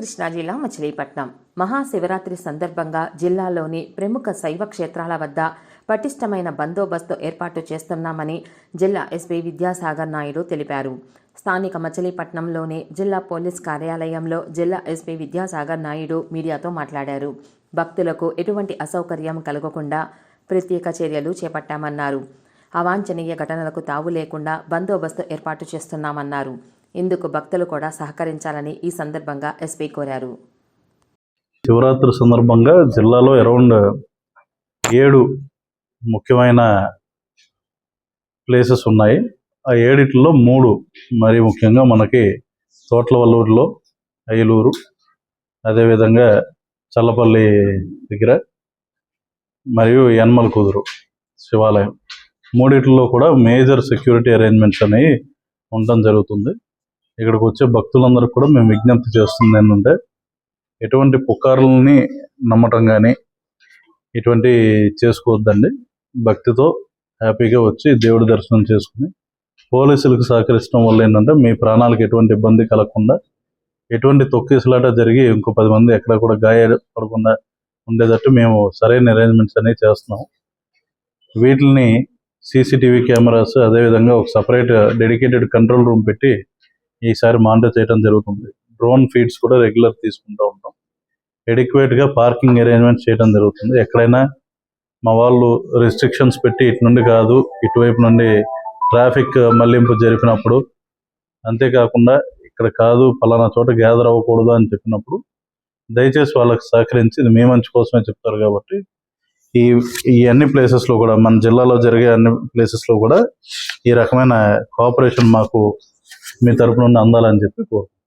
కృష్ణా జిల్లా మచిలీపట్నం. మహాశివరాత్రి సందర్భంగా జిల్లాలోని ప్రముఖ శైవ క్షేత్రాల వద్ద పటిష్టమైన బందోబస్తు ఏర్పాటు చేస్తున్నామని జిల్లా ఎస్పీ విద్యాసాగర్ నాయుడు తెలిపారు. స్థానిక మచిలీపట్నంలోని జిల్లా పోలీస్ కార్యాలయంలో జిల్లా ఎస్పీ విద్యాసాగర్ నాయుడు మీడియాతో మాట్లాడారు. భక్తులకు ఎటువంటి అసౌకర్యం కలగకుండా ప్రత్యేక చర్యలు చేపట్టామన్నారు. అవాంఛనీయ ఘటనలకు తావు లేకుండా బందోబస్తు ఏర్పాటు చేస్తున్నామన్నారు. ఇందుకు భక్తులు కూడా సహకరించాలని ఈ సందర్భంగా ఎస్పీ కోరారు. శివరాత్రి సందర్భంగా జిల్లాలో అరౌండ్ ఏడు ముఖ్యమైన ప్లేసెస్ ఉన్నాయి. ఆ ఏడిట్లో మూడు మరి ముఖ్యంగా మనకి తోట్లవల్లూరులో ఐలూరు అదేవిధంగా చల్లపల్లి దగ్గర మరియు యన్మల కుదురు శివాలయం. మూడిట్లో కూడా మేజర్ సెక్యూరిటీ అరేంజ్మెంట్స్ అనేవి ఉండడం జరుగుతుంది. ఇక్కడికి వచ్చే భక్తులందరికీ కూడా మేము విజ్ఞప్తి చేస్తుంది ఏంటంటే ఎటువంటి పుకార్లని నమ్మటం కానీ ఇటువంటి చేసుకోవద్దండి. భక్తితో హ్యాపీగా వచ్చి దేవుడి దర్శనం చేసుకుని పోలీసులకు సహకరించడం వల్ల ఏంటంటే మీ ప్రాణాలకు ఎటువంటి ఇబ్బంది కలగకుండా ఎటువంటి తొక్కిసలాట జరిగి ఇంకో పది మంది ఎక్కడ కూడా గాయపడకుండా ఉండేటట్టు మేము సరైన అరేంజ్మెంట్స్ అనేవి చేస్తున్నాం వీటిని సీసీటీవీ కెమెరాస్ అదేవిధంగా ఒక సపరేట్ డెడికేటెడ్ కంట్రోల్ రూమ్ పెట్టి ఈసారి మానిటర్ చేయడం జరుగుతుంది. డ్రోన్ ఫీడ్స్ కూడా రెగ్యులర్ తీసుకుంటూ ఉంటాం. ఎడిక్వేట్గా పార్కింగ్ అరేంజ్మెంట్ చేయడం జరుగుతుంది. ఎక్కడైనా మా వాళ్ళు రెస్ట్రిక్షన్స్ పెట్టి ఇటు నుండి కాదు ఇటువైపు నుండి ట్రాఫిక్ మళ్ళింపు జరిపినప్పుడు అంతేకాకుండా ఇక్కడ కాదు ఫలానా చోట గ్యాదర్ అవ్వకూడదు అని చెప్పినప్పుడు దయచేసి వాళ్ళకి సహకరించి ఇది మీ మంచి కోసమే చెప్తారు కాబట్టి ఈ ఈ అన్ని ప్లేసెస్లో లో కూడా మన జిల్లాలో జరిగే అన్ని ప్లేసెస్లో లో కూడా ఈ రకమైన కోఆపరేషన్ మాకు మీ తరపున నుండి అందాలని చెప్పి కోరుకుంటున్నాను.